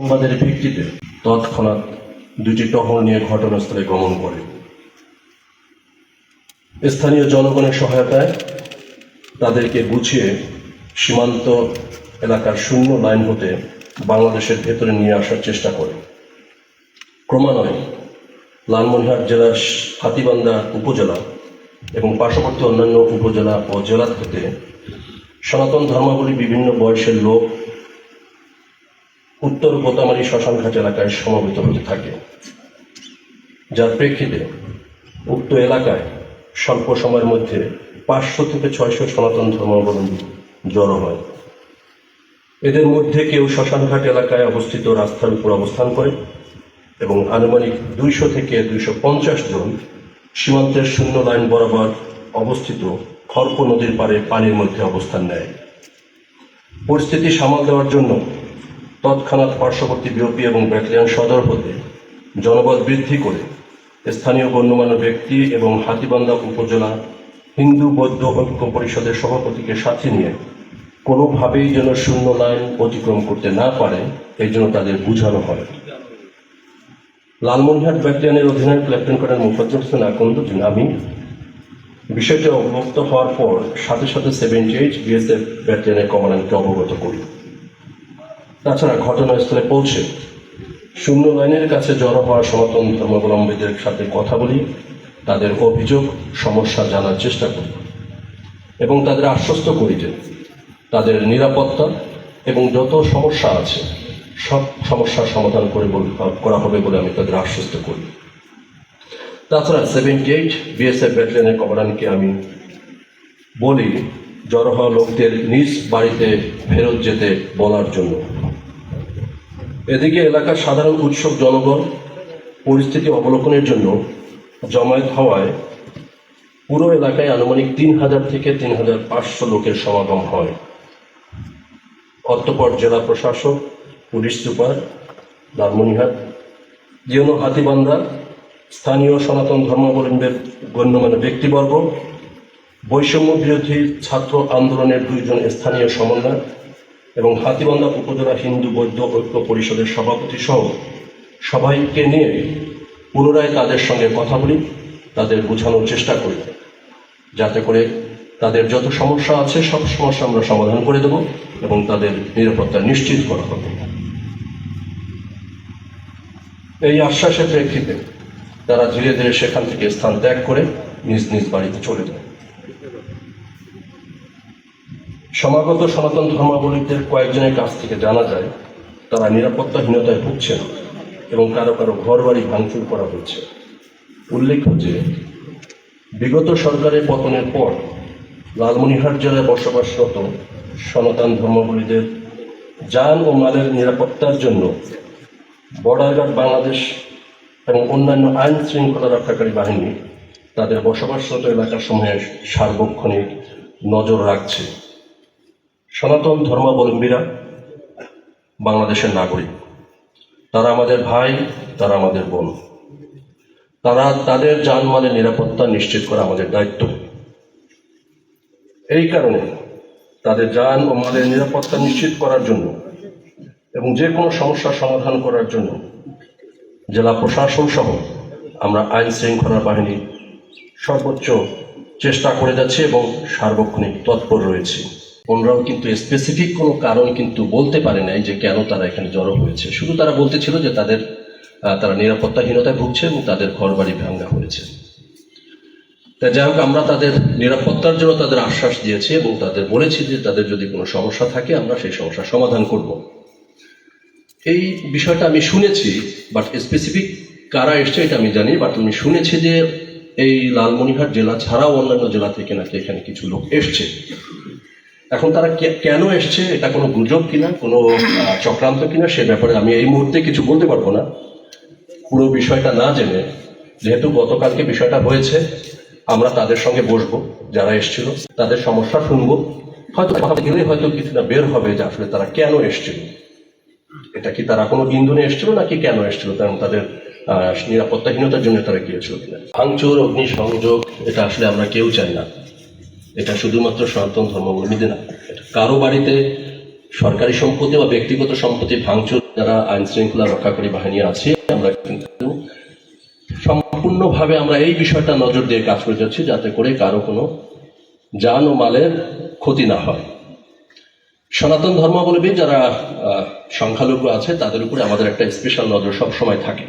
সংবাদের ভিত্তিতে তৎক্ষণাৎ দুটি টহল নিয়ে ঘটনাস্থলে গমন করে। স্থানীয় জনগণের সহায়তায় তাদেরকে গুছিয়ে সীমান্ত এলাকার শূন্য লাইন হতে বাংলাদেশের ভেতরে নিয়ে আসার চেষ্টা করে। ক্রমান্বয়ে লালমনিরহাট জেলার হাতিবান্ধা উপজেলা এবং পার্শ্ববর্তী অন্যান্য উপজেলা ও জেলা থেকে সনাতন ধর্মাবলী বিভিন্ন বয়সের লোক উত্তর গোতামারি শ্মশানঘাট এলাকায় সমবেত হতে থাকে। যার প্রেক্ষিতে উক্ত এলাকায় স্বল্প সময়ের মধ্যে পাঁচশো থেকে ছয়শো সনাতন ধর্মাবলম্বী জড়ো হয়। এদের মধ্যে কেউ শ্মশানঘাট এলাকায় অবস্থিত রাস্তার উপর অবস্থান করে এবং আনুমানিক দুইশো থেকে দুইশো পঞ্চাশ জন সীমান্তের শূন্য লাইন বরাবর অবস্থিত খর্প নদীর পাড়ে পানির মধ্যে অবস্থান নেয়। পরিস্থিতি সামাল দেওয়ার জন্য তৎক্ষণাৎ পার্শ্ববর্তী বিওপি এবং ব্যাটালিয়ন সদর হতে জনবল বৃদ্ধি করে স্থানীয় গণ্যমান্য ব্যক্তি এবং হাতিবান্ধা উপজেলা হিন্দু বৌদ্ধ ঐক্য পরিষদের সভাপতিকে সাথে নিয়ে কোনোভাবেই যেন শূন্য লাইন অতিক্রম করতে না পারে এই জন্য তাদের বুঝানো হয়। লালমনিরহাট ব্যাটালিয়নের অধিনায়ক লেফটেন্যান্ট কর্নেল মুফাজ্জল হোসেন আকন্দুদ্দিন আমি, বিষয়টি অবগত হওয়ার পর সাথে সাথে সেভেন্টি এইট বিএসএফ ব্যাটালিয়নের কমান্ডারকে অবগত করি। তাছাড়া ঘটনাস্থলে পৌঁছে শূন্য লাইনের কাছে জড়ো হওয়া সনাতন ধর্মাবলম্বীদের সাথে কথা বলি, তাদের অভিযোগ, সমস্যা জানার চেষ্টা করি এবং তাদের আশ্বস্ত করি যে তাদের নিরাপত্তা এবং যত সমস্যা আছে, সব সমস্যার সমাধান করে করা হবে বলে আমি তাদের আশ্বস্ত করি। তাছাড়া সেভেন্টি এইট বিএসএফ ব্যাটালিয়নের কমান্ডারকে আমি বলি, জড়ো হওয়া লোকদের নিজ বাড়িতে ফেরত যেতে বলার জন্য। এদিকে এলাকার সাধারণ উৎসব জনগণ পরিস্থিতি অবলোকনের জন্য জমায়েত হওয়ায় পুরো এলাকায় আনুমানিক তিন হাজার থেকে তিন হাজার পাঁচশো লোকের সমাগম হয়। অতঃপর জেলা প্রশাসক, পুলিশ সুপার লালমনিহাট জিয়নো হাতিবান্ধা স্থানীয় সনাতন ধর্মাবলম্বীর গণ্যমান্য ব্যক্তিবর্গ, বৈষম্য বিরোধী ছাত্র আন্দোলনের দুইজন স্থানীয় সমন্বয় এবং হাতিবান্ধা উপজেলা হিন্দু বৌদ্ধ ঐক্য পরিষদের সভাপতি সহ সবাইকে নিয়ে পুনরায় তাদের সঙ্গে কথা বলি, তাদের বোঝানোর চেষ্টা করি। যাতে করে তাদের যত সমস্যা আছে, সব সমস্যা আমরা সমাধান করে দেব এবং তাদের নিরাপত্তা নিশ্চিত করা হবে। এই আশ্বাসের প্রেক্ষিতে তারা ধীরে ধীরে সেখান থেকে স্থান ত্যাগ করে নিজ নিজ বাড়িতে চলে যায়। সমাগত সনাতন ধর্মাবলীদের কয়েকজনের কাছ থেকে জানা যায়, তারা নিরাপত্তাহীনতায় ভুগছেন এবং কারও কারও ঘর বাড়ি ভাঙচুর করা হচ্ছে। উল্লেখ্য যে, বিগত সরকারের পতনের পর লালমনিরহাট জেলায় বসবাসরত সনাতন ধর্মাবলীদের যান ও মালের নিরাপত্তার জন্য বর্ডার গার্ড বাংলাদেশ এবং অন্যান্য আইন শৃঙ্খলা রক্ষাকারী বাহিনী তাদের বসবাসরত এলাকাসমূহে সার্বক্ষণিক নজর রাখছে। সনাতন ধর্মাবলম্বীরা বাংলাদেশের নাগরিক। তারা আমাদের ভাই, তারা আমাদের বোন। তারা তাদের জানমালের নিরাপত্তা নিশ্চিত করা আমাদের দায়িত্ব। এই কারণে তাদের যান ও মালের নিরাপত্তা নিশ্চিত করার জন্য এবং যে কোনো সমস্যার সমাধান করার জন্য জেলা প্রশাসন সহ আমরা আইন শৃঙ্খলা বাহিনী সর্বোচ্চ চেষ্টা করে যাচ্ছি এবং সার্বক্ষণিক তৎপর রয়েছে। ওনরাও কিন্তু স্পেসিফিক কোনো কারণ কিন্তু বলতে পারে নাই যে কেন তারা এখানে জড়ো হয়েছে। শুধু তারা বলতেছিল যে তাদের তারা নিরাপত্তাহীনতায় ভুগছে এবং তাদের ঘর বাড়ি ভাঙ্গা হয়েছে। তা যাই হোক, আমরা তাদের নিরাপত্তার জন্য তাদের আশ্বাস দিয়েছি এবং তাদের বলেছি যে তাদের যদি কোনো সমস্যা থাকে, আমরা সেই সমস্যার সমাধান করব। এই বিষয়টা আমি শুনেছি বাট স্পেসিফিক কারা এসছে এটা আমি জানি বাট আমি শুনেছি যে এই লালমনিরহাট জেলা ছাড়াও অন্যান্য জেলা থেকে নাকি এখানে কিছু লোক এসছে। এখন তারা কেন এসছে, এটা কোনো গুজব কিনা, কোনো চক্রান্ত কিনা, সে ব্যাপারে আমি এই মুহূর্তে কিছু বলতে পারব না। পুরো বিষয়টা না জেনে, যেহেতু গতকালকে বিষয়টা হয়েছে, আমরা তাদের সঙ্গে বসবো, যারা এসেছিল, তাদের সমস্যা শুনব। হয়তো গেলে হয়তো কিছু না বের হবে যে আসলে তারা কেন এসেছিল। এটা কি তারা কোনো ইন্ধনে এসেছিল নাকি কেন এসেছিল? কারণ তাদের নিরাপত্তাহীনতার জন্য তারা গিয়েছিল কিনা। ভাঙচুর, অগ্নিসংযোগ, এটা আসলে আমরা কেউ চাই না। এটা শুধুমাত্র সনাতন ধর্মাবলম্বীদের না। কারও বাড়িতে সরকারি সম্পত্তি বা ব্যক্তিগত সম্পত্তি ভাঙচুর যারা আইন শৃঙ্খলা রক্ষাকারী বাহিনী আছে, আমরা কিন্তু সম্পূর্ণভাবে আমরা এই বিষয়টা নজর দিয়ে কাজ করে যাচ্ছি যাতে করে কারও কোনো যান ও মালের ক্ষতি না হয়। সনাতন ধর্মাবলম্বী যারা সংখ্যালঘু আছে, তাদের উপরে আমাদের একটা স্পেশাল নজর সব সময় থাকে।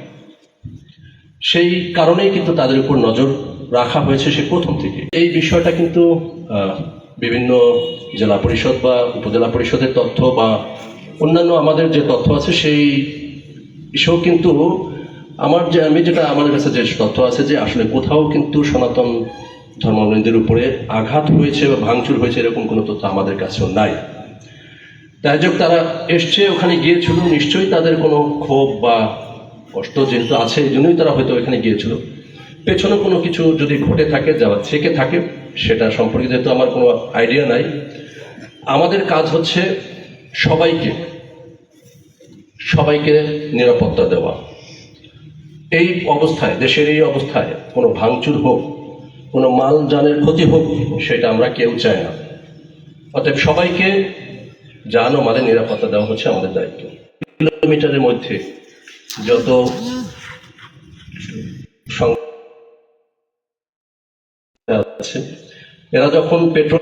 সেই কারণেই কিন্তু তাদের উপর নজর রাখা হয়েছে সে প্রথম থেকে। এই বিষয়টা কিন্তু বিভিন্ন জেলা পরিষদ বা উপজেলা পরিষদের তথ্য বা অন্যান্য আমাদের যে তথ্য আছে সেই সেও কিন্তু আমার যে আমি যেটা আমাদের কাছে যে তথ্য আছে যে আসলে কোথাও কিন্তু সনাতন ধর্মাবলম্বীদের উপরে আঘাত হয়েছে বা ভাঙচুর হয়েছে এরকম কোনো তথ্য আমাদের কাছেও নাই। তাই হোক, তারা এসছে, ওখানে গিয়েছিল, নিশ্চয়ই তাদের কোনো ক্ষোভ বা কষ্ট যেহেতু আছে, এই জন্যই তারা হয়তো ওখানে গিয়েছিল। পেছনে কোনো কিছু যদি ঘটে থাকে যাওয়া থেকে থাকে, সেটা সম্পর্কে যেহেতু আমার কোনো আইডিয়া নাই, আমাদের কাজ হচ্ছে সবাইকে সবাইকে নিরাপত্তা দেওয়া। এই অবস্থায়, দেশের এই অবস্থায়, কোনো ভাঙচুর হোক, কোনো মাল জানের ক্ষতি হোক, সেটা আমরা কেউ চাই না। অতএব সবাইকে যান ও মালের নিরাপত্তা দেওয়া হচ্ছে আমাদের দায়িত্ব। কিলোমিটারের মধ্যে যত আছে। এরা যখন পেট্রোল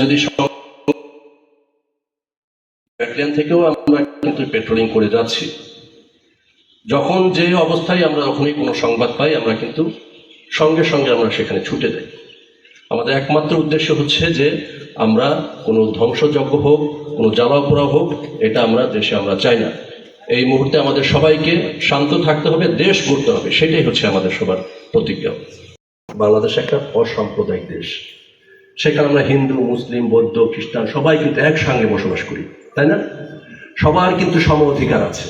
যদি ব্যাটালিয়ন থেকেও আমরা কিন্তু পেট্রোলিং করে যাচ্ছি। যখন যে অবস্থায় আমরা কোনো সংবাদ পাই, আমরা কিন্তু সঙ্গে সঙ্গে আমরা সেখানে ছুটে আমাদের একমাত্র উদ্দেশ্য হচ্ছে যে আমরা কোনো ধ্বংসযজ্ঞ হোক, কোনো জ্বালাপোড়া হোক, এটা আমরা দেশে আমরা চাই না। এই মুহূর্তে আমাদের সবাইকে শান্ত থাকতে হবে, দেশ গড়তে হবে, সেটাই হচ্ছে আমাদের সবার প্রতিজ্ঞা। বাংলাদেশ একটা অসাম্প্রদায়িক দেশ। সেখানে আমরা হিন্দু, মুসলিম, বৌদ্ধ, খ্রিস্টান সবাই কিন্তু একসঙ্গে বসবাস করি, তাই না? সবার কিন্তু সম অধিকার আছে।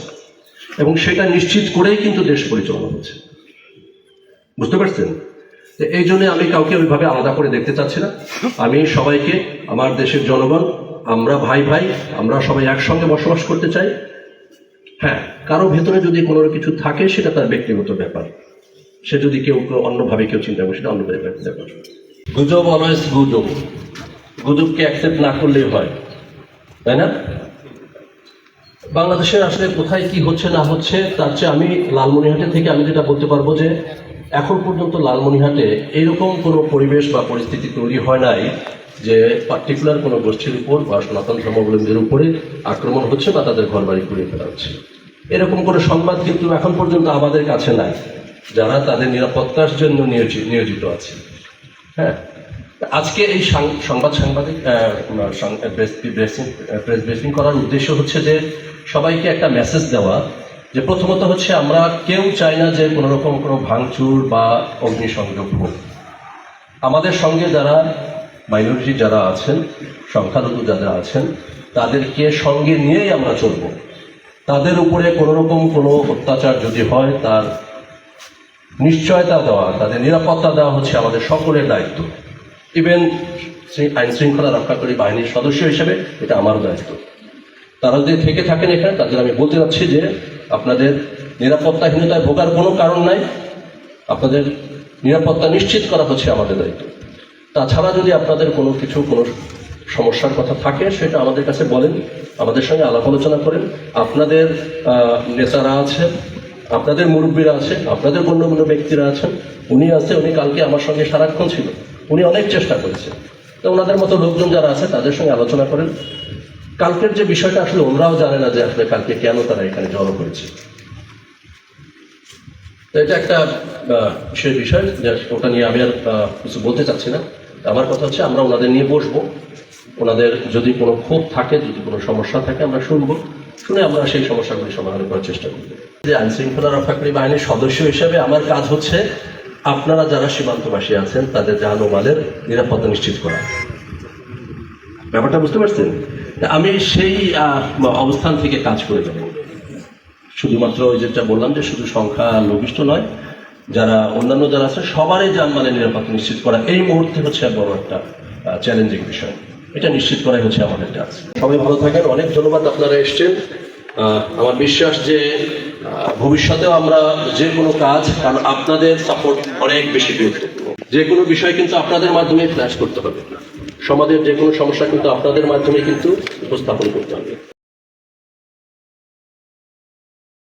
এবং সেটা নিশ্চিত করেই কিন্তু দেশ পরিচালনা হচ্ছে। বুঝতে পারছেন? এই জন্য আমি কাউকে ওইভাবে আলাদা করে দেখতে চাচ্ছি না। আমি সবাইকে, আমার দেশের জনগণ, আমরা ভাই ভাই, আমরা সবাই একসঙ্গে বসবাস করতে চাই। হ্যাঁ কারও ভেতরে যদি কোনো কিছু থাকে, সেটা তার ব্যক্তিগত ব্যাপার। সে যদি কেউ অন্যভাবে কেউ চিন্তা করে, সেটা অন্য ব্যাপার ব্যাপার গুজব অলওয়েজ গুজব। গুজবকে অ্যাকসেপ্ট না করলেই হয়। তাই না? বাংলাদেশের আসলে কোথায় কি হচ্ছে না হচ্ছে, তার চেয়ে আমি লালমনিহাটে থেকে আমি যেটা বলতে পারব যে, এখন পর্যন্ত লালমনিহাটে এরকম কোনো পরিবেশ বা পরিস্থিতি তৈরি হয় নাই যে পার্টিকুলার কোনো গোষ্ঠীর উপর বা সনাতন ধর্মাবলম্বীদের উপরে আক্রমণ হচ্ছে বা তাদের ঘর বাড়ি পুড়িয়ে ফেলা হচ্ছে। এরকম কোনো সংবাদ কিন্তু এখন পর্যন্ত আমাদের কাছে নাই। যারা তাদের নিরাপত্তার জন্য নিয়োজিত নিয়োজিত আছে। হ্যাঁ? আজকে এই সংবাদ সাংবাদিক প্রেস ব্রিফিং করার উদ্দেশ্য হচ্ছে যে সবাইকে একটা মেসেজ দেওয়া যে প্রথমত হচ্ছে আমরা কেউ চাই না যে কোনো রকম কোনো ভাঙচুর বা অগ্নিসংযোগ হোক। আমাদের সঙ্গে যারা মাইনরিটি যারা আছেন, সংখ্যালঘু যারা আছেন, তাদেরকে সঙ্গে নিয়েই আমরা চলব। তাদের উপরে কোনো রকম কোনো অত্যাচার যদি হয়, তার নিশ্চয়তা দেওয়া, তাদের নিরাপত্তা দেওয়া হচ্ছে আমাদের সকলের দায়িত্ব। ইভেন আইন শৃঙ্খলা রক্ষাকারী বাহিনীর সদস্য হিসেবে এটা আমারও দায়িত্ব। তারা যদি থেকে থাকেন এখানে, তাদের আমি বলতে চাচ্ছি যে আপনাদের নিরাপত্তাহীনতায় ভোগার কোনো কারণ নাই। আপনাদের নিরাপত্তা নিশ্চিত করা হচ্ছে আমাদের দায়িত্ব। তাছাড়া যদি আপনাদের কোনো কিছু, কোনো সমস্যার কথা থাকে, সেটা আমাদের কাছে বলেন, আমাদের সঙ্গে আলাপ আলোচনা করেন। আপনাদের নেতারা আছেন আপনাদের মুরব্বীরা আছে, আপনাদের গণ্যমান্য ব্যক্তিরা আছেন, উনি আছে, উনি কালকে আমার সঙ্গে সারাক্ষণ ছিল, উনি অনেক চেষ্টা করেছেন। তো ওনাদের মতো লোকজন যারা আছে, তাদের সঙ্গে আলোচনা করেন। কালকের যে বিষয়টা আসলে ওনারাও জানে না যে আসলে কালকে কেন তারা এখানে জড়ো হয়েছে। তো এটা একটা সেই বিষয় যে ওটা নিয়ে আমি আর কিছু বলতে চাচ্ছি না। আমার কথা হচ্ছে, আমরা ওনাদের নিয়ে বসবো। ওনাদের যদি কোনো ক্ষোভ থাকে, যদি কোনো সমস্যা থাকে, আমরা শুনব। শুনে আমরা সেই সমস্যাগুলি সমাধান করার চেষ্টা করি। যে আইন শৃঙ্খলা রক্ষাকারী বাহিনীর সদস্য হিসেবে আমার কাজ হচ্ছে আপনারা যারা সীমান্তবাসী আছেন, তাদের জান ও মালের নিরাপত্তা নিশ্চিত করা। ব্যাপারটা বুঝতে পারছেন? আমি সেই অবস্থান থেকে কাজ করে যাব। শুধুমাত্র ওই যেটা বললাম যে শুধু সংখ্যা লঘিষ্ঠ নয়, যারা অন্যান্য যারা আছে, সবারই যানমালের নিরাপত্তা নিশ্চিত করা, এই মুহূর্তে হচ্ছে বড় একটা চ্যালেঞ্জিং বিষয়। এটা নিশ্চিত করাই হচ্ছে আমাদের কাজ। সবাই ভালো থাকেন, অনেক ধন্যবাদ আপনারা এসছেন। আমার বিশ্বাস যে ভবিষ্যতেও আমরা যে কোনো কাজ, কারণ আপনাদের সাপোর্ট অনেক বেশি গুরুত্বপূর্ণ। যে কোনো বিষয় কিন্তু আপনাদের মাধ্যমে ফ্ল্যাশ করতে হবে। সমাজের যে কোনো সমস্যা কিন্তু আপনাদের মাধ্যমে কিন্তু উপস্থাপন করতে হবে।